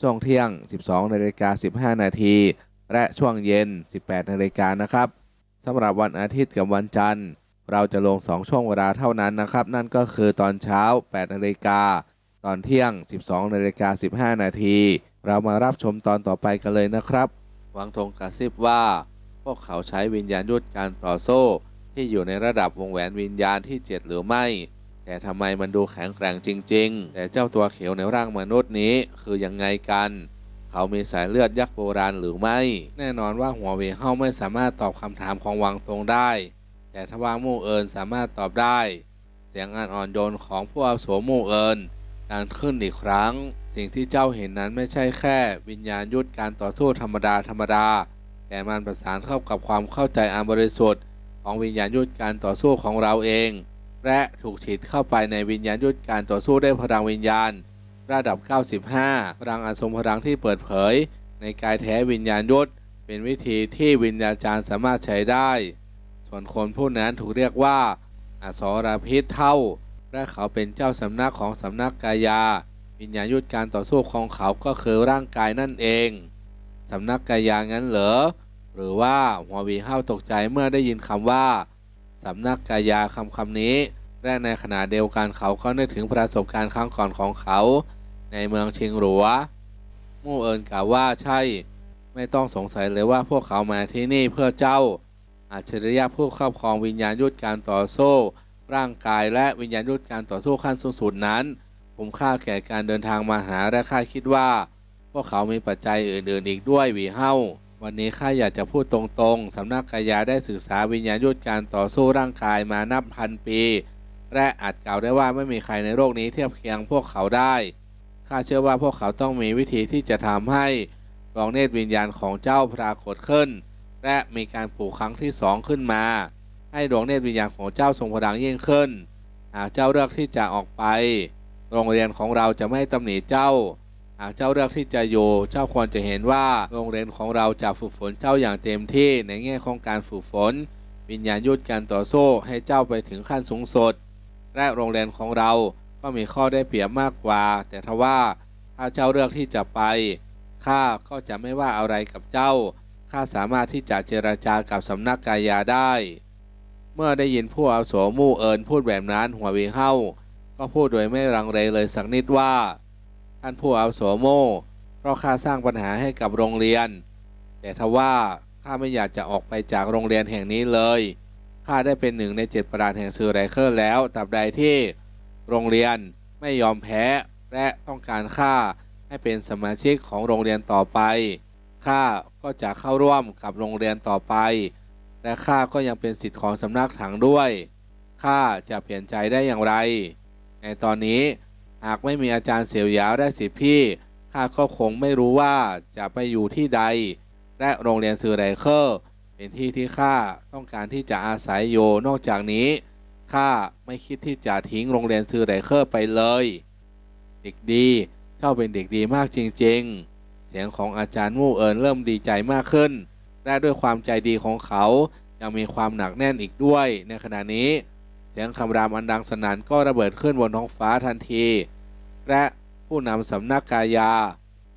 ช่วงเที่ยง 12นาฬิกา15 นาที และช่วงเย็น 18นาฬิกานะครับสำหรับวันอาทิตย์กับวันจันทร์ เราจะลง 2 ช่วงเวลาเท่านั้นนะครับ นั่นก็คือตอนเช้า 8นาฬิกาตอนเที่ยง 12นาฬิกา15 นาที เรามารับชมตอนต่อไปกันเลยนะครับ วังทงกระซิบว่า พวกเขาใช้วิญญาณยุทธการต่อโซ่ ที่อยู่ในระดับวงแหวนวิญญาณที่ 7 หรือไม่ แต่ทำไมมันดูแข็งแกร่งจริง ๆ แต่เจ้าตัวเขียวในร่างมนุษย์นี้คือยังไงกัน เขามีสายเลือดยักษ์โบราณหรือไม่ แน่นอนว่าหัวเว่ยเฮาไม่สามารถตอบคำถามของวังตงได้ แต่ทว่ามู่เอินสามารถตอบได้ เสียงอันอ่อนโยนของผู้อาวุโสมู่เอินดังขึ้นอีกครั้ง สิ่งที่เจ้าเห็นนั้นไม่ใช่แค่ วิญญาณยุทธการต่อสู้ธรรมดาธรรมดา แต่มันประสานเข้ากับความเข้าใจอันบริสุทธิ์ของวิญญาณยุทธการต่อสู้ของเราเอง และถูกฉีดเข้าไปในวิญญาณยุทธการต่อสู้ด้วยพลังวิญญาณ ระดับ 95 พลังอาสมพลังที่เปิดเผย ในกายแท้วิญญาณยุทธเป็นวิธีที่วิญญาจารย์สามารถใช้ได้ ส่วนคนผู้นั้นถูกเรียกว่าอสรพิษเท่า และเขาเป็นเจ้าสำนักของสำนักกายา วิญญาณยุทธการต่อสู้ของเขาก็คือร่างกายนั่นเองสำนักกายางั้นเหรอหรือว่าหัววีเฮาตกใจเมื่อได้ยินคำว่า สำนักกายาคำคำนี้ และในขณะเดียวกันเขาก็นึกถึงประสบการณ์ครั้งก่อนของเขา ในเมืองเชียงหลัวมู่เอินกล่าวว่าใช่ ไม่ต้องสงสัยเลยว่าพวกเขามาที่นี่เพื่อเจ้าอัจริยะผู้ครอบครองวิญญาณยุทธการต่อสู้ ร่างกายและวิญญาณยุทธการต่อสู้ขั้นสูงสุดนั้นคุ้มค่าแก่การเดินทางมาหาและข้าคิดว่า พวกเขามีปัจจัยอื่นๆอีกด้วยวีเฮ้า วันนี้ข้าอยากจะพูดตรงๆ สำนักกายาได้ศึกษาวิญญาณยุทธการต่อสู้ร่างกายมานับพันปี และอาจกล่าวได้ว่าไม่มีใครในโลกนี้เทียบเคียงพวกเขาได้ข้าเชื่อว่าพวกเขาต้องมีวิธีที่จะทำให้ดวงเนตรวิญญาณของเจ้าปรากฏขึ้น และมีการปลูกครั้งที่สองขึ้นมา ให้ดวงเนตรวิญญาณของเจ้าทรงพลังยิ่งขึ้น หากเจ้าเลือกที่จะออกไป โรงเรียนของเราจะไม่ตำหนิเจ้าากเจ้าเลือกที่จะอยู่ เจ้าควรจะเห็นว่าโรงเรียนของเราจะฝึกฝนเจ้าอย่างเต็มที่ในแง่ของการฝึกฝน วิญญาณยุทธการต่อสู้ให้เจ้าไปถึงขั้นสูงสุดและโรงเรียนของเราก็มีข้อได้เปรียบมากกว่า แต่ทว่าถ้าเจ้าเลือกที่จะไปข้าก็จะไม่ว่าอะไรกับเจ้าข้าสามารถที่จะเจรจากับสำนักกายาได้ เมื่อได้ยินผู้อาโสมู่เอินพูดแบบนั้นหัววิงเฮาก็พูดโดยไม่รังเลเลยสักนิดว่า ท่านผู้อาวุโสโม่เพราะข้าสร้างปัญหาให้กับโรงเรียน แต่ทว่าข้าไม่อยากจะออกไปจากโรงเรียนแห่งนี้เลยข้าได้เป็นหนึ่งในเจ็ดประธานแห่งซูไรเคิลแล้วตราบใดที่โรงเรียนไม่ยอมแพ้และต้องการข้าให้เป็นสมาชิกของโรงเรียนต่อไปข้าก็จะเข้าร่วมกับโรงเรียนต่อไป และข้าก็ยังเป็นสิทธิ์ของสำนักถังด้วยข้าจะเปลี่ยนใจได้อย่างไร ในตอนนี้ หากไม่มีอาจารย์เสี่ยวยาวได้สิพี่ข้าก็คงไม่รู้ว่าจะไปอยู่ที่ใด และโรงเรียนซือไรเคอร์เป็นที่ที่ข้าต้องการที่จะอาศัยอยู่นอกจากนี้ข้าไม่คิดที่จะทิ้งโรงเรียนซือไรเคอร์ไปเลย เด็กดีเจ้าเป็นเด็กดีมากจริง ๆ เสียงของอาจารย์มู่เอินเริ่มดีใจมากขึ้น และด้วยความใจดีของเขายังมีความหนักแน่นอีกด้วย ในขณะนี้ เสียงคำรามอันดังสนั่นก็ระเบิดขึ้นบนท้องฟ้าทันที และผู้นำสำนักกายา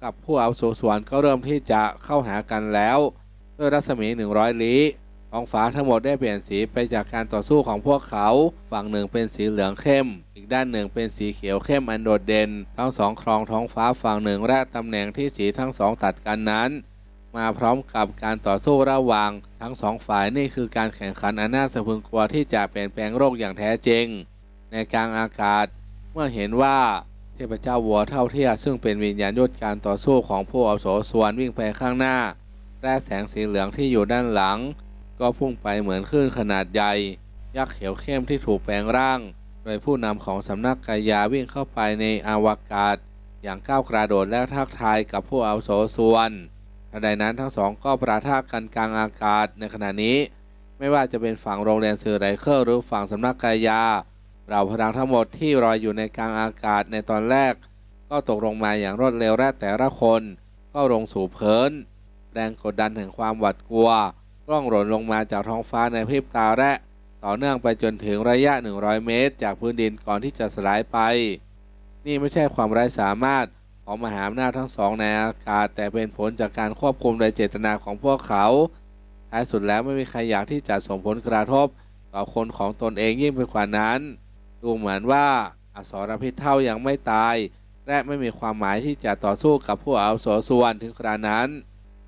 กับผู้อาวุโสสวนก็เริ่มที่จะเข้าหากันแล้ว ด้วยรัศมี 100 ลี้ท้องฟ้าทั้งหมดได้เปลี่ยนสีไปจากการต่อสู้ของพวกเขา ฝั่งหนึ่งเป็นสีเหลืองเข้ม อีกด้านหนึ่งเป็นสีเขียวเข้มอันโดดเด่น ทั้งสองครองท้องฟ้าฝั่งหนึ่งและตำแหน่งที่สีทั้งสองตัดกันนั้น มาพร้อมกับการต่อสู้ระหว่าง ทั้งสองฝ่ายนี่คือการแข่งขันอันน่าสะพรึงกลัวที่จะเปลี่ยนแปลงโลกอย่างแท้จริง ในกลางอากาศ เมื่อเห็นว่า เทพเจ้าวัวเท่าเทียซึ่งเป็นวิญญาณยุทธการต่อสู้ของผู้อาโสสวนวิ่งไปข้างหน้าและแสงสีเหลืองที่อยู่ด้านหลัง ก็พุ่งไปเหมือนคลื่นขนาดใหญ่ ยักษ์เขียวเข้มที่ถูกแปลงร่าง โดยผู้นำของสำนักกายาวิ่งเข้าไปในอวกาศ อย่างก้าวกระโดดและทักทายกับผู้อาโสสวนทันใดนั้นทั้งสองก็ประทะกันกลางอากาศในขณะนี้ ไม่ว่าจะเป็นฝั่งโรงเรียนสื่อไรเคิลหรือฝั่งสำนักกายา เราพลังทั้งหมดที่ลอยอยู่ในกลางอากาศในตอนแรก ก็ตกลงมาอย่างรวดเร็วและแต่ละคน ก็ลงสู่พื้นแรงกดดันแห่งความหวาดกลัวร่องหล่นลงมาจากท้องฟ้าในพริบตาและต่อเนื่องไปจนถึงระยะ 100 เมตร จากพื้นดินก่อนที่จะสลายไป นี่ไม่ใช่ความไร้สามารถของมหาอำนาจทั้งสองในอากาศ แต่เป็นผลจากการควบคุมโดยเจตนาของพวกเขาท้ายสุดแล้วไม่มีใครอยากที่จะส่งผลกระทบ ต่อคนของตนเองยิ่งไปกว่านั้น ดูเหมือนว่าอสรพิษเท่ายังไม่ตาย และไม่มีความหมายที่จะต่อสู้กับผู้อาวุโสส่วนถึงครานั้น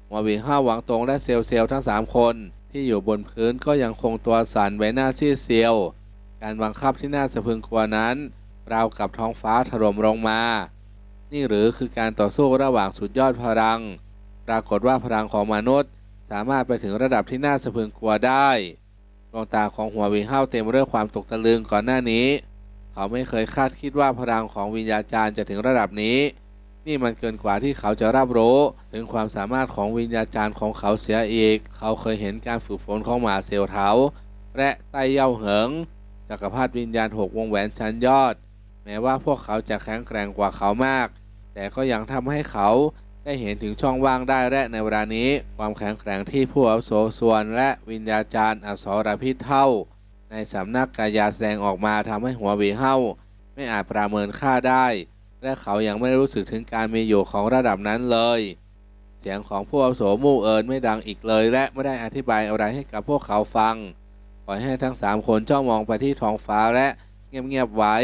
มอวิงห้าหวังตรงและเซลเซลทั้ง 3 คน ที่อยู่บนพื้นก็ยังคงตัวสั่นใบหน้าซีดเซียว การบังคับที่น่าสะพึงกลัวนั้นราวกับท้องฟ้าถล่มลงมา นี่หรือคือการต่อสู้ระหว่างสุดยอดพลัง ปรากฏว่าพลังของมนุษย์ สามารถไปถึงระดับที่น่าสะพึงกลัวได้ ดวงตาของหัววิงห้าเต็มไปด้วยความตกตะลึงก่อนหน้านี้ เขาไม่เคยคาดคิดว่าพลังของวิญญาจารย์จะถึงระดับนี้ นี่มันเกินกว่าที่เขาจะรับรู้ถึงความสามารถของวิญญาจารย์ของเขาเสียอีก เขาเคยเห็นการฝึกฝนของหมาเซลเทาและไตเย่าเหิงจักรพรรดิวิญญาณหกวงแหวนชั้นยอด แม้ว่าพวกเขาจะแข็งแกร่งกว่าเขามาก แต่ก็ยังทำให้เขา ได้เห็นถึงช่องว่างได้และในเวลานี้ ความแข็งแกร่งที่ผู้อาวุโสส่วนและวิญญาจารย์อสรพิษเท่า ในสำนักกายาแสดงออกมาทำให้หัววีเฮ้าไม่อาจประเมินค่าได้ และเขายังไม่รู้สึกถึงการมีอยู่ของระดับนั้นเลย เสียงของผู้อาวุโสมู่เอิญไม่ดังอีกเลย และไม่ได้อธิบายอะไรให้กับพวกเขาฟังปล่อยให้ทั้งสามคนจ้องมองไปที่ท้องฟ้าและเงียบๆไว้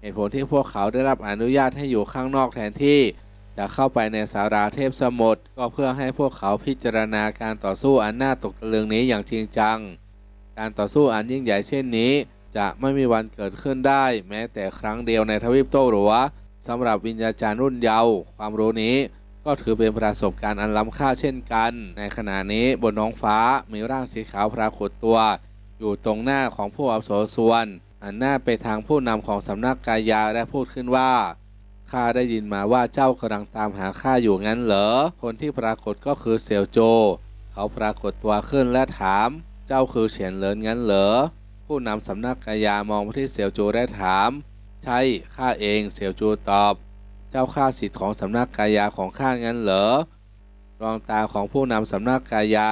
เหตุผลที่พวกเขาได้รับอนุญาตให้อยู่ข้างนอกแทนที่ จะเข้าไปในสาราเทพสมุทรก็เพื่อให้พวกเขาพิจารณาการต่อสู้อันน่าตกตะลึงนี้อย่างจริงจัง การต่อสู้อันยิ่งใหญ่เช่นนี้ จะไม่มีวันเกิดขึ้นได้ แม้แต่ครั้งเดียวในทวีปโต้หรัวสำหรับวิญญาจารย์รุ่นเยาว์ความรู้นี้ก็ถือเป็นประสบการณ์อันล้ำค่าเช่นกัน ในขณะนี้บนท้องฟ้ามีร่างสีขาวปรากฏตัว อยู่ตรงหน้าของผู้อาวุโสส่วนหันหน้าไปทางผู้นำของสำนักกายาและพูดขึ้นว่า ข้าได้ยินมาว่าเจ้ากำลังตามหาข้าอยู่งั้นเหรอ คนที่ปรากฏก็คือเซียวโจ เขาปรากฏตัวขึ้นและถาม เจ้าคือเฉียนเหลินงั้นเหรอ ผู้นำสำนักกายามองไปที่เซียวโจและถาม ใช่ข้าเองเซียวโจตอบ เจ้าข้าสิทธิ์ของสำนักกายาของข้างั้นเหรอดวงตาของผู้นำสำนักกายา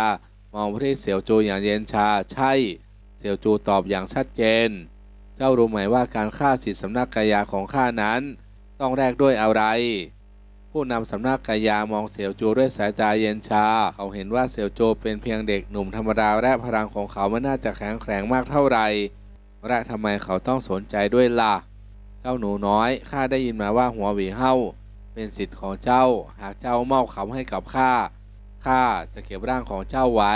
มองไปที่เซียวโจอย่างเย็นชา ใช่เซียวโจตอบอย่างชัดเจน เจ้ารู้ไหมว่าการฆ่าสิทธิสำนักกายาของข้านั้น ต้องแลกด้วยอะไร ผู้นำสำนักกายามองเสี่ยวโจด้วยสายตาเย็นชา เขาเห็นว่าเสี่ยวโจเป็นเพียงเด็กหนุ่มธรรมดาและพลังของเขาไม่น่าจะแข็งแกร่งมากเท่าไหร่และทำไมเขาต้องสนใจด้วยล่ะ เจ้าหนูน้อยข้าได้ยินมาว่าหัวหวีเฮ้าเป็นสิทธิ์ของเจ้า หากเจ้ามอบเขาให้กับข้าข้าจะเก็บร่างของเจ้าไว้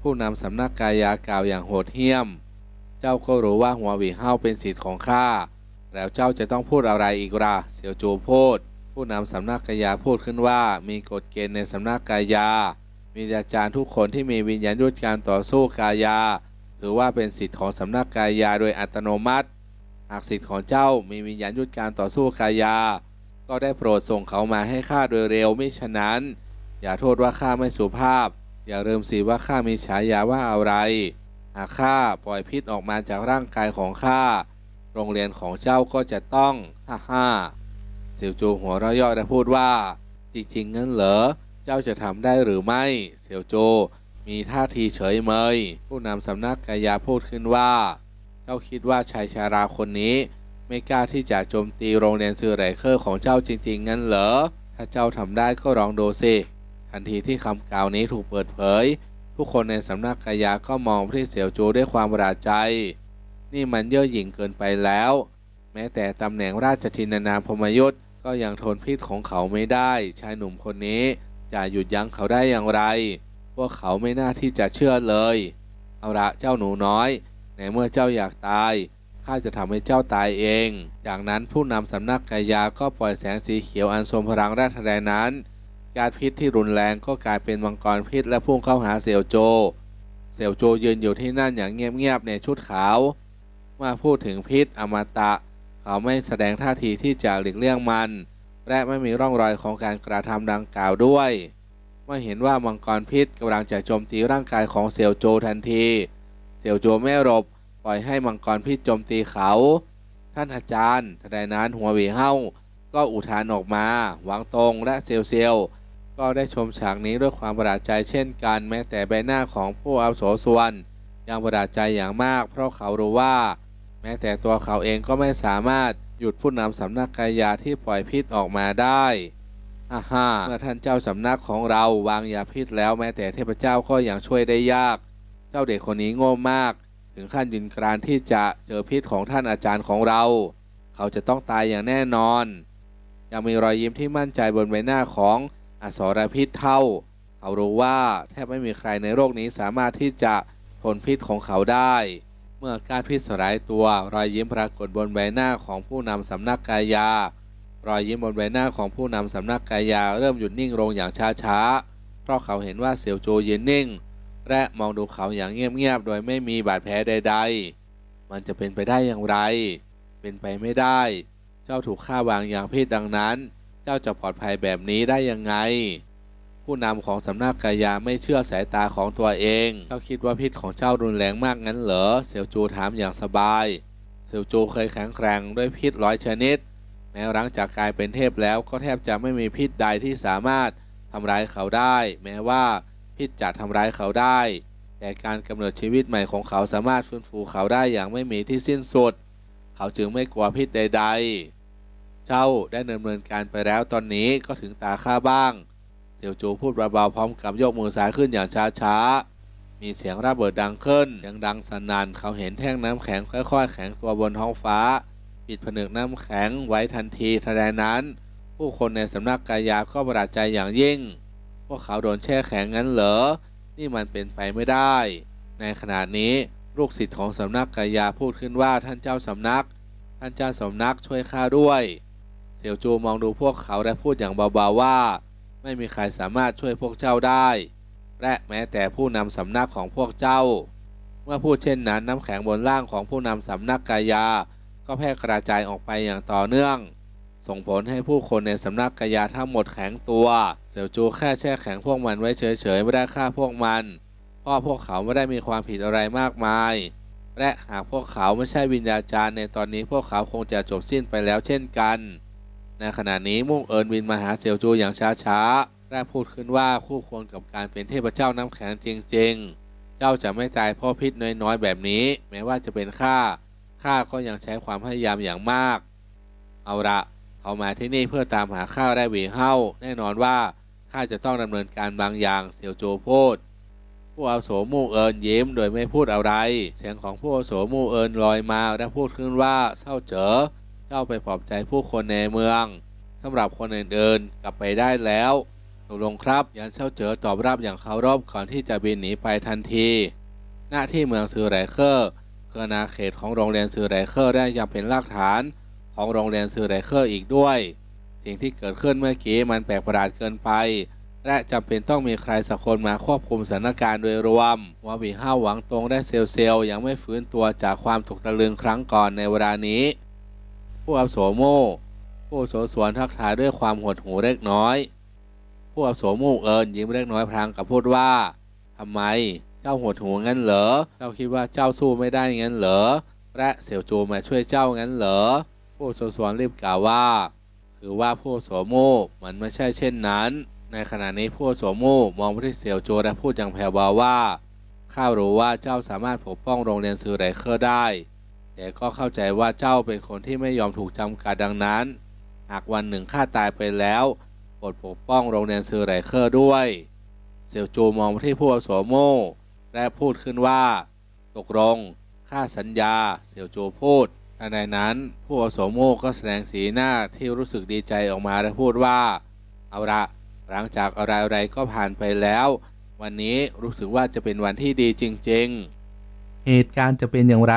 ผู้นำสำนักกายากล่าวอย่างโหดเหี้ยม เจ้าก็รู้ว่าหัวหวีเฮ้าเป็นสิทธิ์ของข้า แล้วเจ้าจะต้องพูดอะไรอีกล่ะเสี่ยวโจพูด ผู้นำสำนักกายาพูดขึ้นว่า มีกฎเกณฑ์ในสำนักกายา มีอาจารย์ทุกคนที่มีวิญญาณยุทธการต่อสู้กายา ถือว่าเป็นสิทธิ์ของสำนักกายาโดยอัตโนมัติ หากสิทธิ์ของเจ้ามีวิญญาณยุทธการต่อสู้กายา ก็ได้โปรดส่งเขามาให้ข้าโดยเร็วมิฉะนั้น อย่าโทษว่าข้าไม่สุภาพ อย่าลืมสิว่าข้ามีฉายาว่าอะไร หากข้าปล่อยพิษออกมาจากร่างกายของข้า โรงเรียนของเจ้าก็จะต้องฮ่าฮ่าเสี่ยวจูหัวเราะเยาะและพูดว่า จริงๆงั้นเหรอ เจ้าจะทำได้หรือไม่ เสี่ยวโจมีท่าทีเฉยเมย ผู้นำสำนักกายาพูดขึ้นว่า เจ้าคิดว่าชายชาราคนนี้ ไม่กล้าที่จะโจมตีโรงเรียนซือไรเคอร์ของเจ้าจริง ๆ งั้นเหรอ ถ้าเจ้าทำได้ก็ลองดูสิ ทันทีที่คำกล่าวนี้ถูกเปิดเผย ผู้คนในสำนักกายาก็มองไปที่เสี่ยวจูด้วยความประหลาดใจ นี่มันเย่อหยิ่งเกินไปแล้ว แม้แต่ตำแหน่งราชทินานามพมยุทธก็ยังทนพิษของเขาไม่ได้ ชายหนุ่มคนนี้จะหยุดยั้งเขาได้อย่างไร พวกเขาไม่น่าที่จะเชื่อเลย เอาละเจ้าหนูน้อยในเมื่อเจ้าอยากตายข้าจะทำให้เจ้าตายเอง จากนั้นผู้นำสำนักกายาก็ปล่อยแสงสีเขียวอันทรงพลังแรกแรงนั้น การพิษที่รุนแรงก็กลายเป็นมังกรพิษและพุ่งเข้าหาเสี่ยวโจ เสี่ยวโจยืนอยู่ที่นั่นอย่างเงียบๆในชุดขาว มื่อพูดถึงพิษอมตะ เขาไม่แสดงท่าทีที่จะหลีกเลี่ยงมัน และไม่มีร่องรอยของการกระทำดังกล่าวด้วย เมื่อเห็นว่ามังกรพิษกำลังจะโจมตีร่างกายของเสี่ยวโจทันทีเสี่ยวโจไม่หลบปล่อยให้มังกรพิษโจมตีเขา ท่านอาจารย์ทันใดนั้นหัวหวีเฮ้าก็อุทานออกมา หวังตรงและเซียวเซียวก็ได้ชมฉากนี้ด้วยความประหลาดใจเช่นกันแม้แต่ใบหน้าของผู้อาวุโสส่วนยังประหลาดใจอย่างมาก เพราะเขารู้ว่า แม้แต่ตัวเขาเองก็ไม่สามารถหยุดผู้นำสำนักกายาที่ปล่อยพิษออกมาได้อาฮ่าเมื่อท่านเจ้าสำนักของเราวางยาพิษแล้วแม้แต่เทพเจ้าก็ยังช่วยได้ยาก เจ้าเด็กคนนี้โง่มาก ถึงขั้นยืนกรานที่จะเจอพิษของท่านอาจารย์ของเรา เขาจะต้องตายอย่างแน่นอน ยังมีรอยยิ้มที่มั่นใจบนใบหน้าของอสรพิษเท่า เขารู้ว่าแทบไม่มีใครในโลกนี้สามารถที่จะทนพิษของเขาได้เมื่อการพิษสลายตัว รอยยิ้มปรากฏบนใบหน้าของผู้นำสำนักกายา รอยยิ้มบนใบหน้าของผู้นำสำนักกายา เริ่มหยุดนิ่งลงอย่างช้าๆ เพราะเขาเห็นว่าเสี่ยวโจยืนนิ่ง และมองดูเขาอย่างเงียบๆ โดยไม่มีบาดแผลใดๆ มันจะเป็นไปได้อย่างไร เป็นไปไม่ได้ เจ้าถูกฆ่าวางอย่างพิษดังนั้น เจ้าจะปลอดภัยแบบนี้ได้ยังไง ผู้นำของสำนักกายาไม่เชื่อสายตาของตัวเอง เจ้าคิดว่าพิษของเจ้ารุนแรงมากงั้นเหรอ เสี่ยวจูถามอย่างสบาย เสี่ยวจูเคยแข็งแกร่งด้วยพิษร้อยชนิด แม้หลังจากกลายเป็นเทพแล้วก็แทบจะไม่มีพิษใดที่สามารถทำร้ายเขาได้ แม้ว่าพิษจะทำร้ายเขาได้ แต่การกำเนิดชีวิตใหม่ของเขาสามารถฟื้นฟูเขาได้อย่างไม่มีที่สิ้นสุด เขาจึงไม่กลัวพิษใด ๆ เจ้าได้ดำเนินการไปแล้วตอนนี้ก็ถึงตาข้าบ้าง สี่ยวจูพูดเบาๆพร้อมกับยกมือซ้ายขึ้นอย่างช้าๆ มีเสียงระเบิดดังขึ้น เสียงดังสนั่นเขาเห็นแท่งน้ำแข็งค่อยๆ แข็งตัวบนท้องฟ้า ปิดผนึกน้ำแข็งไว้ทันทีทันใดนั้น ผู้คนในสำนักกายาก็ประหลาดใจอย่างยิ่ง พวกเขาโดนแช่แข็งงั้นเหรอ นี่มันเป็นไปไม่ได้ ในขณะนี้ลูกศิษย์ของสำนักกายาพูดขึ้นว่าท่านเจ้าสำนัก ท่านเจ้าสำนักช่วยข้าด้วย เสี่ยวจูมองดูพวกเขาและพูดอย่างเบาๆว่า ไม่มีใครสามารถช่วยพวกเจ้าได้ และแม้แต่ผู้นำสำนักของพวกเจ้า เมื่อพูดเช่นนั้นน้ำแข็งบนล่างของผู้นำสำนักกายา ก็แพร่กระจายออกไปอย่างต่อเนื่อง ส่งผลให้ผู้คนในสำนักกายาทั้งหมดแข็งตัว เสี่ยวจูแค่แช่แข็งพวกมันไว้เฉยๆไม่ได้ฆ่าพวกมันเพราะพวกเขาไม่ได้มีความผิดอะไรมากมาย และหากพวกเขาไม่ใช่วิญญาจารย์ในตอนนี้พวกเขาคงจะจบสิ้นไปแล้วเช่นกัน ในขณะนี้มุ่งเอิญบินมาหาเสี่ยวจูอย่างช้าๆและพูดขึ้นว่าคู่ควรกับการเป็นเทพเจ้าน้ำแข็งจริง ๆ เจ้าจะไม่ตายเพราะพิษน้อยๆแบบนี้ แม้ว่าจะเป็นข้าข้าก็ยังใช้ความพยายามอย่างมาก เอาละเขามาที่นี่เพื่อตามหาข้าได้หวีเฮ้าแน่นอนว่าข้าจะต้องดำเนินการบางอย่างเสี่ยวโจพูดผู้อาวุโสมู่เอิญยิ้มโดยไม่พูดอะไร เสียงของผู้อาวุโสมู่เอิญลอยมาและพูดขึ้นว่าเศร้าเจ๋อ เจ้าไปปลอบใจผู้คนในเมืองสำหรับคนอื่นๆกลับไปได้แล้วตกลงครับยันเช่าเจอตอบรับอย่างเคารพก่อนที่จะบินหนีไปทันที หน้าที่เมืองซือไรเคอร์คืออาณาเขตของโรงเรียนซือไรเคอร์ได้ยังเป็นรากฐานของโรงเรียนซือไรเคอร์อีกด้วย สิ่งที่เกิดขึ้นเมื่อกี้มันแปลกประหลาดเกินไป และจำเป็นต้องมีใครสักคนมาควบคุมสถานการณ์โดยรวมวาบีห้าหวังตรงได้เซลเซลยังไม่ฟื้นตัวจากความตกตะลึงครั้งก่อนในเวลานี้ ผู้อาวุโสโม่ผู้โสสวนทักทายด้วยความหดหูเล็กน้อย ผู้อาวุโสโม่เอิญยิ้มเล็กน้อยพลางกับพูดว่าทำไม เจ้าหดหูงั้นเหรอ เจ้าคิดว่าเจ้าสู้ไม่ได้งั้นเหรอ และเสี่ยวจูมาช่วยเจ้างั้นเหรอ ผู้โสสวนรีบกล่าวว่า คือว่าผู้อาวุโสโม่มันไม่ใช่เช่นนั้น ในขณะนี้ผู้อาวุโสโม่มองไปที่เสี่ยวโจและพูดอย่างแผ่วเบาว่าข้ารู้ว่าเจ้าสามารถปกป้องโรงเรียนซือไรเคอร์ได้ แต่ก็เข้าใจว่าเจ้าเป็นคนที่ไม่ยอมถูกจำกัดดังนั้น หากวันหนึ่งข้าตายไปแล้วโปรดปกป้องโรงเรียนซือไรเคอร์ด้วยเสี่ยวจูมองไปที่ผู้อาวุโสโม่และพูดขึ้นว่า ตกลงข้าสัญญาเสี่ยวจูพูดทันใดนั้นผู้อาวุโสโม่ก็แสดงสีหน้าที่รู้สึกดีใจออกมาและพูดว่า เอาละหลังจากอะไรๆก็ผ่านไปแล้ว วันนี้รู้สึกว่าจะเป็นวันที่ดีจริง ๆ เหตุการณ์จะเป็นอย่างไร